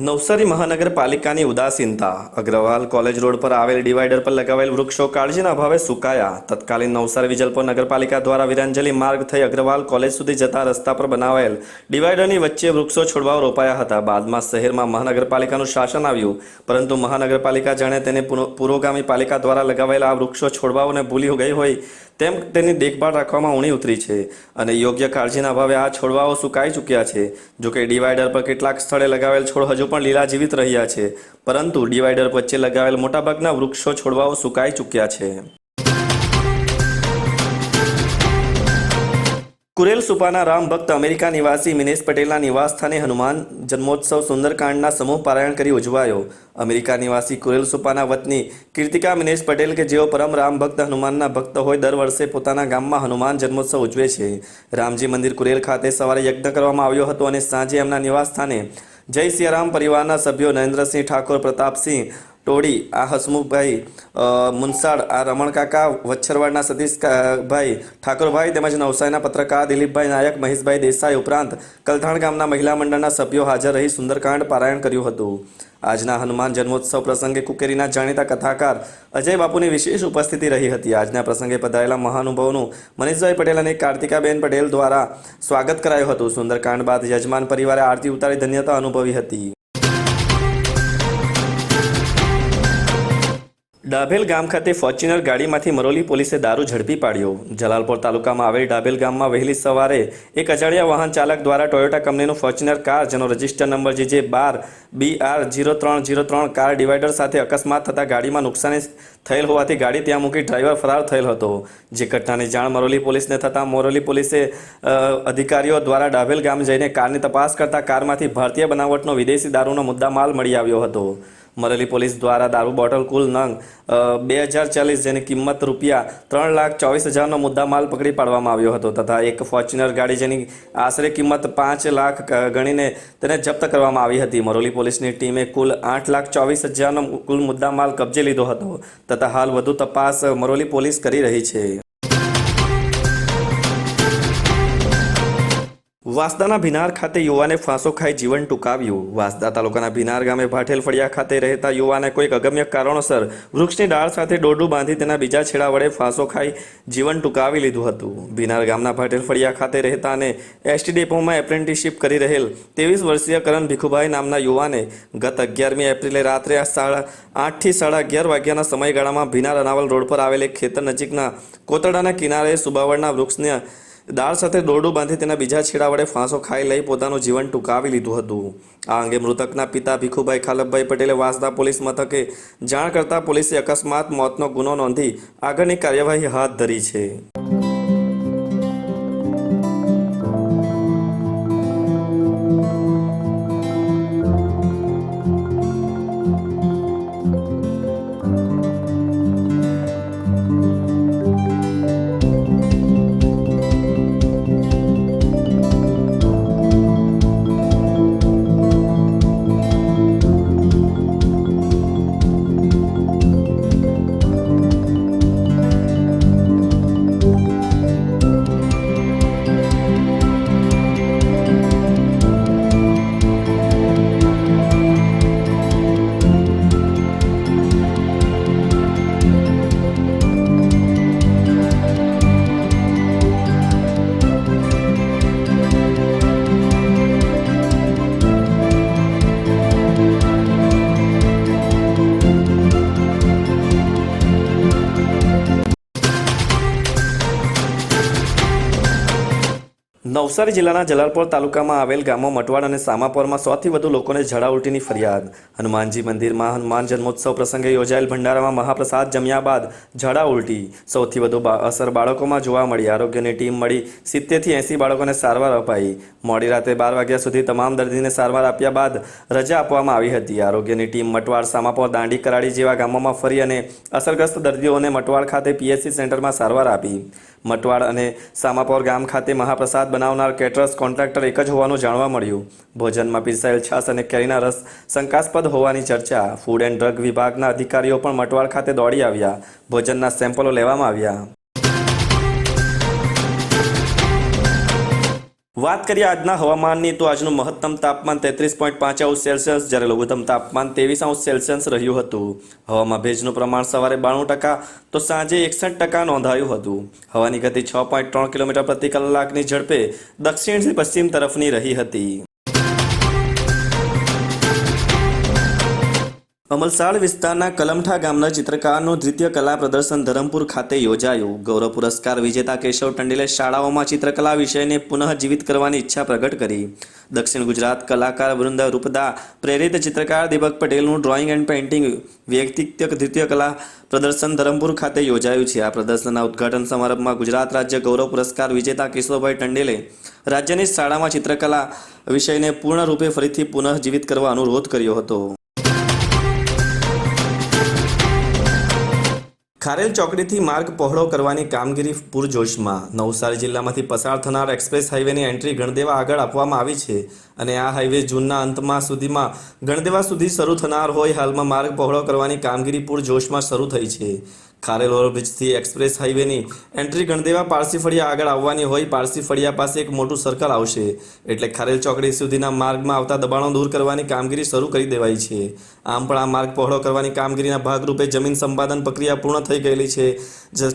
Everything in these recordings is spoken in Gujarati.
નવસારી મહાનગરપાલિકાની ઉદાસીનતા. અગ્રવાલ કોલેજ રોડ પર આવેલ ડિવાઈડર પર લગાવેલ વૃક્ષો કાળજીના અભાવે સુકાયા. તત્કાલીન નવસારી વિજલપોર નગરપાલિકા દ્વારા વિરાંજલી માર્ગ થઈ અગ્રવાલ કોલેજ સુધી જતા રસ્તા પર બનાવાયેલ ડિવાઈડરની વચ્ચે વૃક્ષો છોડવાઓ રોપાયા હતા. બાદમાં શહેરમાં મહાનગરપાલિકાનું શાસન આવ્યું. પરંતુ મહાનગરપાલિકા જાણે તેને પુરો- પુરોગામી પાલિકા દ્વારા લગાવેલા આ વૃક્ષો છોડવાઓને ભૂલી ગઈ હોય તેમ તેની દેખભાળ રાખવામાં ઊણી ઉતરી છે અને યોગ્ય કાળજીના અભાવે આ છોડવાઓ સુકાઈ ચૂક્યા છે. જોકે ડિવાઈડર પર કેટલાક સ્થળે લગાવેલ છોડ હજુ પણ લીલા જીવિત રહ્યા છે, પરંતુ ડિવાઈડર વચ્ચે લગાવેલ મોટાભાગના વૃક્ષો છોડવાઓ સુકાઈ ચૂક્યા છે. કુરેલ સુપાના રામ ભક્ત અમેરિકા નિવાસી મિનેશ પટેલના નિવાસસ્થાને હનુમાન જન્મોત્સવ સુંદરકાંડના સમૂહ પારાયણ કરી ઉજવાયો. અમેરિકા નિવાસી કુરેલ સુપાના વતની કીર્તિકા મિનેશ પટેલ કે જેઓ પરમ રામ ભક્ત હનુમાનના ભક્ત હોય, દર વર્ષે પોતાના ગામમાં હનુમાન જન્મોત્સવ ઉજવે છે. રામજી મંદિર કુરેલ ખાતે સવારે યજ્ઞ કરવામાં આવ્યો હતો અને સાંજે એમના નિવાસસ્થાને જય સિયારામ પરિવારના સભ્યો નરેન્દ્રસિંહ ઠાકોર, પ્રતાપસિંહ ટોડી આ હસમુખભાઈ મુનસાડ, આ રમણકાકા વચ્છરવાડના સતીશભાઈ ઠાકોરભાઈ તેમજ નવસારીના પત્રકાર દિલીપભાઈ નાયક, મહેશભાઈ દેસાઈ ઉપરાંત કલથાણ ગામના મહિલા મંડળના સભ્યો હાજર રહી સુંદરકાંડ પારાયણ કર્યું હતું. આજના હનુમાન જન્મોત્સવ પ્રસંગે કુકેરીના જાણીતા કથાકાર અજય બાપુની વિશેષ ઉપસ્થિતિ રહી હતી. આજના પ્રસંગે પધારેલા મહાનુભાવોનું મનીષભાઈ પટેલ અને કાર્તિકાબેન પટેલ દ્વારા સ્વાગત કરાયું હતું. સુંદરકાંડ બાદ યજમાન પરિવારે આરતી ઉતારી ધન્યતા અનુભવી હતી. ડાભેલ ગામ ખાતે ફોર્ચ્યુનર ગાડીમાંથી મરોલી પોલીસે દારૂ ઝડપી પાડ્યો. જલાલપોર તાલુકામાં આવેલ ડાભેલ ગામમાં વહેલી સવારે એક અજાણ્યા વાહન ચાલક દ્વારા ટોયોટા કંપનીનું ફોર્ચ્યુનર કાર, જેનો રજિસ્ટર નંબર જે જે બાર બી આર જીરો ત્રણ જીરો ત્રણ કાર ડિવાઈડર સાથે અકસ્માત થતાં ગાડીમાં નુકસાની થયેલ હોવાથી ગાડી ત્યાં મૂકી ડ્રાઈવર ફરાર થયેલ હતો. જે ઘટનાની જાણ મરોલી પોલીસને થતાં મોરલી પોલીસે અધિકારીઓ દ્વારા ડાભેલ ગામ જઈને કારની તપાસ કરતા કારમાંથી ભારતીય બનાવટનો વિદેશી દારૂનો મુદ્દામાલ મળી આવ્યો હતો. મરેલી પોલીસ દ્વારા દારૂ બોટલ કુલ નંગ બે હજાર ચાલીસ જેની કિંમત રૂપિયા ત્રણ લાખ ચોવીસ હજારનો મુદ્દામાલ પકડી પાડવામાં આવ્યો હતો તથા એક ફોર્ચ્યુનર ગાડી જેની આશરે કિંમત પાંચ લાખ ગણીને તેને જપ્ત કરવામાં આવી હતી. મરોલી પોલીસની ટીમે કુલ આઠ લાખ ચોવીસ હજારનો કુલ મુદ્દામાલ કબજે લીધો હતો તથા હાલ વધુ તપાસ મરોલી પોલીસ કરી રહી છે. વાંસદાના ભિનાર ખાતે યુવાને ફાંસો ખાઈ જીવન ટૂંકાવ્યું. વાસદા તાલુકાના ભિનાર ગામે ભાઠેલ ફળિયા ખાતે રહેતા યુવાને કોઈક અગમ્ય કારણોસર વૃક્ષની ડાળ સાથે દોરડું બાંધી તેના બીજા છેડા વડે ફાંસો ખાઈ જીવન ટૂંકાવી લીધું હતું. ભિનાર ગામના ભાઠેલ ફળિયા ખાતે રહેતા અને એસટી ડેપોમાં એપ્રેન્ટિસશીપ કરી રહેલ ત્રેવીસ વર્ષીય કરણ ભીખુભાઈ નામના યુવાને ગત અગિયારમી એપ્રિલે રાત્રે સાડા આઠથી સાડા અગિયાર વાગ્યાના સમયગાળામાં ભિનાર અનાવલ રોડ પર આવેલ એક ખેતર નજીકના કોતરડાના કિનારે સુબાવળના વૃક્ષને દાળ સાથે દોરડું બાંધી તેના બીજા છેડા વડે ફાંસો ખાઈ લઈ પોતાનું જીવન ટૂંકાવી લીધું હતું. આ અંગે મૃતકના પિતા ભીખુભાઈ ખાલપભાઈ પટેલે વાંસદા પોલીસ મથકે જાણ કરતા પોલીસે અકસ્માત, મોતનો ગુનો નોંધી આગળની કાર્યવાહી હાથ ધરી છે. નવસારી જિલ્લાના જલાલપોર તાલુકામાં આવેલ ગામો મટવાડ અને સામાપોરમાં સૌથી વધુ લોકોને ઝડા ઉલટીની ફરિયાદ. હનુમાનજી મંદિરમાં હનુમાન જન્મોત્સવ પ્રસંગે યોજાયેલ ભંડારામાં મહાપ્રસાદ જમ્યા બાદ ઝડા ઉલટી. સૌથી વધુ અસર બાળકોમાં જોવા મળી. આરોગ્યની ટીમ મળી સિત્તેરથી એંસી બાળકોને સારવાર અપાઈ. મોડી રાતે બાર વાગ્યા સુધી તમામ દર્દીને સારવાર આપ્યા બાદ રજા આપવામાં આવી હતી. આરોગ્યની ટીમ મટવાડ સામાપોર, દાંડી કરાડી જેવા ગામોમાં ફરી અને અસરગ્રસ્ત દર્દીઓને મટવાડ ખાતે પીએચસી સેન્ટરમાં સારવાર આપી. મટવાડ અને સામાપોર ગામ ખાતે મહાપ્રસાદ બનાવનાર કેટરર્સ કોન્ટ્રાક્ટર એક જ હોવાનું જાણવા મળ્યું. ભોજનમાં પીરસાયેલ છાશ અને કેરીના રસ શંકાસ્પદ હોવાની ચર્ચા. ફૂડ એન્ડ ડ્રગ વિભાગના અધિકારીઓ પણ મટવાડ ખાતે દોડી આવ્યા. ભોજનના સેમ્પલો લેવામાં આવ્યા. વાત કરીએ આજના હવામાનની, તો આજનું મહત્તમ તાપમાન તેત્રીસ પોઈન્ટ પાંચ અંશ સેલ્સિયસ, જ્યારે લઘુત્તમ તાપમાન ત્રેવીસ અંશ સેલ્સિયસ રહ્યું હતું. હવામાં ભેજનું પ્રમાણ સવારે બાણું ટકા, તો સાંજે એકસઠ ટકા નોંધાયું હતું. હવાની ગતિ છ પોઈન્ટ ત્રણ કિલોમીટર પ્રતિ કલાકની ઝડપે દક્ષિણથી પશ્ચિમ તરફની રહી હતી. અમલસાડ વિસ્તારના કલમઠા ગામના ચિત્રકારનું દ્વિતીય કલા પ્રદર્શન ધરમપુર ખાતે યોજાયું. ગૌરવ પુરસ્કાર વિજેતા કેશવ ટંડેલે શાળાઓમાં ચિત્રકલા વિષયને પુનઃજીવિત કરવાની ઈચ્છા પ્રગટ કરી. દક્ષિણ ગુજરાત કલાકાર વૃંદ રૂપદા પ્રેરિત ચિત્રકાર દીપક પટેલનું ડ્રોઈંગ એન્ડ પેઇન્ટિંગ વ્યક્તિત્વ દ્વિતીય કલા પ્રદર્શન ધરમપુર ખાતે યોજાયું છે. આ પ્રદર્શનના ઉદ્ઘાટન સમારંભમાં ગુજરાત રાજ્ય ગૌરવ પુરસ્કાર વિજેતા કેશવભાઈ ટંડેલે રાજ્યની શાળામાં ચિત્રકલા વિષયને પૂર્ણરૂપે ફરીથી પુનઃજીવિત કરવા અનુરોધ કર્યો હતો. ખારેલ ચોકડીથી માર્ગ પહોળો કરવાની કામગીરી પૂરજોશમાં. નવસારી જિલ્લામાંથી પસાર થનાર એક્સપ્રેસ હાઈવેની એન્ટ્રી ગણદેવા આગળ આપવામાં આવી છે. અને આ હાઈવે જૂનના અંતમાં સુધીમાં ગણદેવા સુધી શરૂ થનાર હોય હાલમાં માર્ગ પહોળો કરવાની કામગીરી પૂરજોશમાં શરૂ થઈ છે. ખારેલ ઓવરબ્રિજથી એક્સપ્રેસ હાઈવેની એન્ટ્રી ગણદેવા પારસી ફળિયા આગળ આવવાની હોય પારસી ફળિયા પાસે એક મોટું સર્કલ આવશે. એટલે ખારેલ ચોકડી સુધીના માર્ગમાં આવતા દબાણો દૂર કરવાની કામગીરી શરૂ કરી દેવાઈ છે. આમ પણ આ માર્ગ પહોળો કરવાની કામગીરીના ભાગરૂપે જમીન સંપાદન પ્રક્રિયા પૂર્ણ થઈ ગયેલી છે.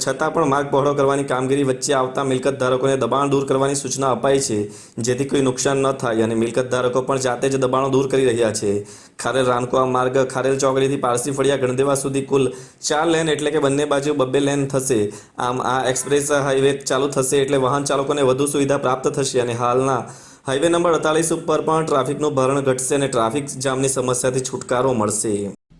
છતાં પણ માર્ગ પહોળો કરવાની કામગીરી વચ્ચે આવતા મિલકત ધારકોને દબાણ દૂર કરવાની સૂચના અપાઈ છે. જેથી કોઈ નુકસાન ન થાય અને મિલકત ધારકો પણ જાતે જ દબાણો દૂર કરી રહ્યા છે. ખારેલ રાનકુવા માર્ગ ખારેલ ચોકડીથી પારસી ફળિયા ગણદેવા સુધી કુલ ચાર લેન એટલે કે બંને બાજુ બબ્બે લેન થશે. આમ આ એક્સપ્રેસ હાઈવે ચાલુ થશે એટલે વાહન ચાલકોને વધુ સુવિધા પ્રાપ્ત થશે અને હાલના હાઈવે નંબર અડતાલીસ ઉપર પણ ટ્રાફિકનું ભરણ ઘટશે અને ટ્રાફિક જામની સમસ્યાથી છુટકારો મળશે.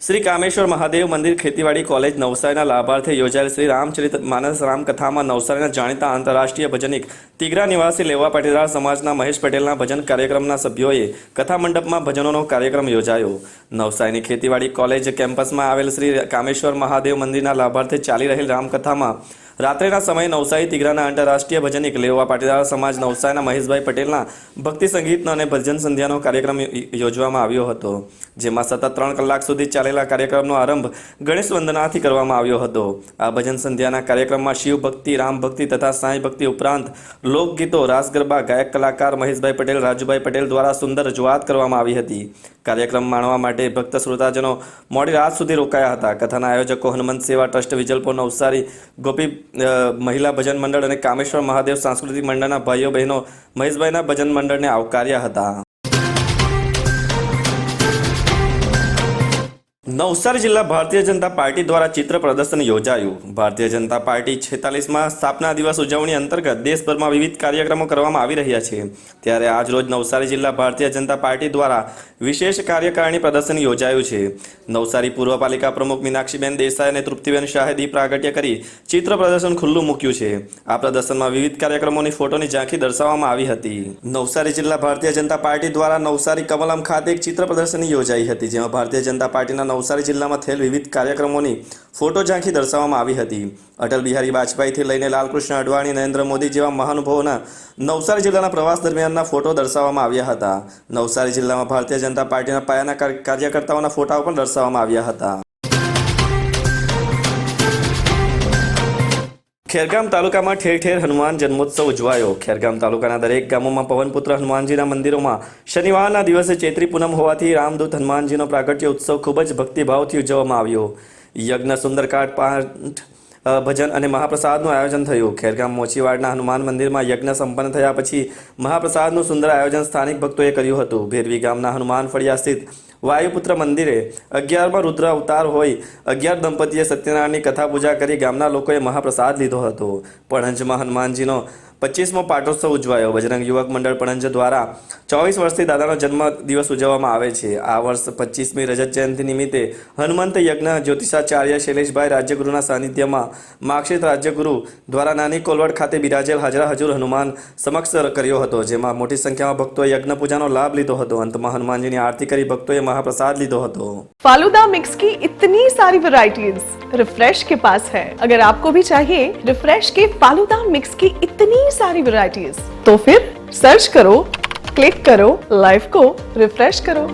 શ્રી કામેશ્વર મહાદેવ મંદિર ખેતીવાડી કોલેજ નવસારીના લાભાર્થે યોજાયેલ શ્રી રામચરિત માનસ રામકથામાં નવસારીના જાણીતા આંતરરાષ્ટ્રીય ભજનિક તિગરા નિવાસી લેવા પાટીદાર સમાજના મહેશ પટેલના ભજન કાર્યક્રમના સભ્યોએ કથા મંડપમાં ભજનોનો કાર્યક્રમ યોજાયો. નવસારીની ખેતીવાડી કોલેજ કેમ્પસમાં આવેલ શ્રી કામેશ્વર મહાદેવ મંદિરના લાભાર્થે ચાલી રહેલ રામકથામાં રાત્રિના સમયે નવસારી તિગરાના આંતરરાષ્ટ્રીય ભજનિક લેવા પાટીદાર સમાજ નવસારીના મહેશભાઈ પટેલના ભક્તિ સંગીતનો અને ભજન સંધ્યાનો કાર્યક્રમ યોજવામાં આવ્યો હતો, જેમાં સતત ત્રણ કલાક સુધી ચાલેલા કાર્યક્રમનો આરંભ ગણેશ વંદનાથી કરવામાં આવ્યો હતો. આ ભજન સંધ્યાના કાર્યક્રમમાં શિવ ભક્તિ, રામ ભક્તિ તથા સાંઈ ભક્તિ ઉપરાંત લોકગીતો, રાસ ગરબા, ગાયક કલાકાર મહેશભાઈ પટેલ, રાજુભાઈ પટેલ દ્વારા સુંદર રજૂઆત કરવામાં આવી હતી. કાર્યક્રમ માણવા માટે ભક્ત શ્રોતાજનો મોડી રાત સુધી રોકાયા હતા. કથાના આયોજકો હનુમંત સેવા ટ્રસ્ટ, વિજલપુર નવસારી, ગોપી મહિલા ભજન મંડળ અને કામેશ્વર મહાદેવ સાંસ્કૃતિક મંડળના ભાઈઓ બહેનો મહેશભાઈના ભજન મંડળને આવકાર્યા હતા. નવસારી જિલ્લા ભારતીય જનતા પાર્ટી દ્વારા ચિત્ર પ્રદર્શન યોજાયું. ભારતીય જનતા પાર્ટી છેતાલીસમાં સ્થાપના દિવસ ઉજવણી અંતર્ગત દેશભરમાં વિવિધ કાર્યક્રમો કરવામાં આવી રહ્યા છે. ત્યારે આજરોજ નવસારી જિલ્લા ભારતીય જનતા પાર્ટી દ્વારા વિશેષ કાર્યકારિણી પ્રદર્શન યોજાયું છે. નવસારી પૂર્વ પાલિકા પ્રમુખ મીનાક્ષીબેન દેસાઈ અને તૃપ્તિબેન શાહે દીપ પ્રાગટ્ય કરી ચિત્ર પ્રદર્શન ખુલ્લું મૂક્યું છે. આ પ્રદર્શનમાં વિવિધ કાર્યક્રમોની ફોટોની ઝાંખી દર્શાવવામાં આવી હતી. નવસારી જિલ્લા ભારતીય જનતા પાર્ટી દ્વારા નવસારી કમલમ ખાતે એક ચિત્ર પ્રદર્શની યોજાઈ હતી, જેમાં ભારતીય જનતા પાર્ટીના નવસારી જિલ્લામાં થયેલ વિવિધ કાર્યક્રમોની ફોટો ઝાંખી દર્શાવવામાં આવી હતી. અટલ બિહારી વાજપેયીથી લઈને લાલકૃષ્ણ અડવાણી, નરેન્દ્ર મોદી જેવા મહાનુભાવોના નવસારી જિલ્લાના પ્રવાસ દરમિયાનના ફોટો દર્શાવવામાં આવ્યા હતા. નવસારી જિલ્લામાં ભારતીય જનતા પાર્ટીના પાયાના કાર્યકર્તાઓના ફોટાઓ પણ દર્શાવવામાં આવ્યા હતા. ખેરગામ તાલુકામાં ઠેર ઠેર હનુમાન જન્મોત્સવ ઉજવાયો. ખેરગામ તાલુકાના દરેક ગામોમાં પવનપુત્ર હનુમાનજીના મંદિરોમાં શનિવારના દિવસે ચૈત્રી પૂનમ હોવાથી રામદૂત હનુમાનજીનો પ્રાગટ્ય ઉત્સવ ખૂબ જ ભક્તિભાવથી ઉજવવામાં આવ્યો. યજ્ઞ, સુંદરકાંડ, પાઠ ભજન અને મહાપ્રસાદનું આયોજન થયું. ખેરગામ મોચીવાડના હનુમાન મંદિરમાં યજ્ઞ સંપન્ન થયા પછી મહાપ્રસાદનું સુંદર આયોજન સ્થાનિક ભક્તોએ કર્યું હતું. ભેરવી ગામના હનુમાન ફળિયા સ્થિત વાયુપુત્ર મંદિરે અગિયારમાં રુદ્ર અવતાર હોય, અગિયાર દંપતીએ સત્યનારાયણની કથા પૂજા કરી ગામના લોકોએ મહાપ્રસાદ લીધો હતો. પણંજમાં હનુમાનજીનો પચીસમો પાટોત્સવ ઉજવાયો બજરંગ યુવક મંડળ પણંજ દ્વારા ચોવીસ વર્ષથી દાદાનો જન્મ દિવસ ઉજવવામાં આવે છે આ વર્ષ પચીસમી રજત જયંતિ નિમિત્તે હનુમંત યજ્ઞ જ્યોતિષાચાર્ય શૈલેષભાઈ રાજ્યગુરુના સાનિધ્યમાં માર્કશીટ રાજ્યગુરુ દ્વારા નાની કોલવડ ખાતે બિરાજેલ હાજરા હજુર હનુમાન સમક્ષ કર્યો હતો જેમાં મોટી સંખ્યામાં ભક્તોએ યજ્ઞ પૂજાનો લાભ લીધો હતો અંતમાં હનુમાનજીની આરતી કરી ભક્તોએ મહાપ્રસાદ લીધો હતો फालूदा मिक्स की इतनी सारी वैरायटीज रिफ्रेश के पास है अगर आपको भी चाहिए रिफ्रेश के फालूदा मिक्स की इतनी सारी वैरायटीज तो फिर सर्च करो क्लिक करो लाइफ को रिफ्रेश करो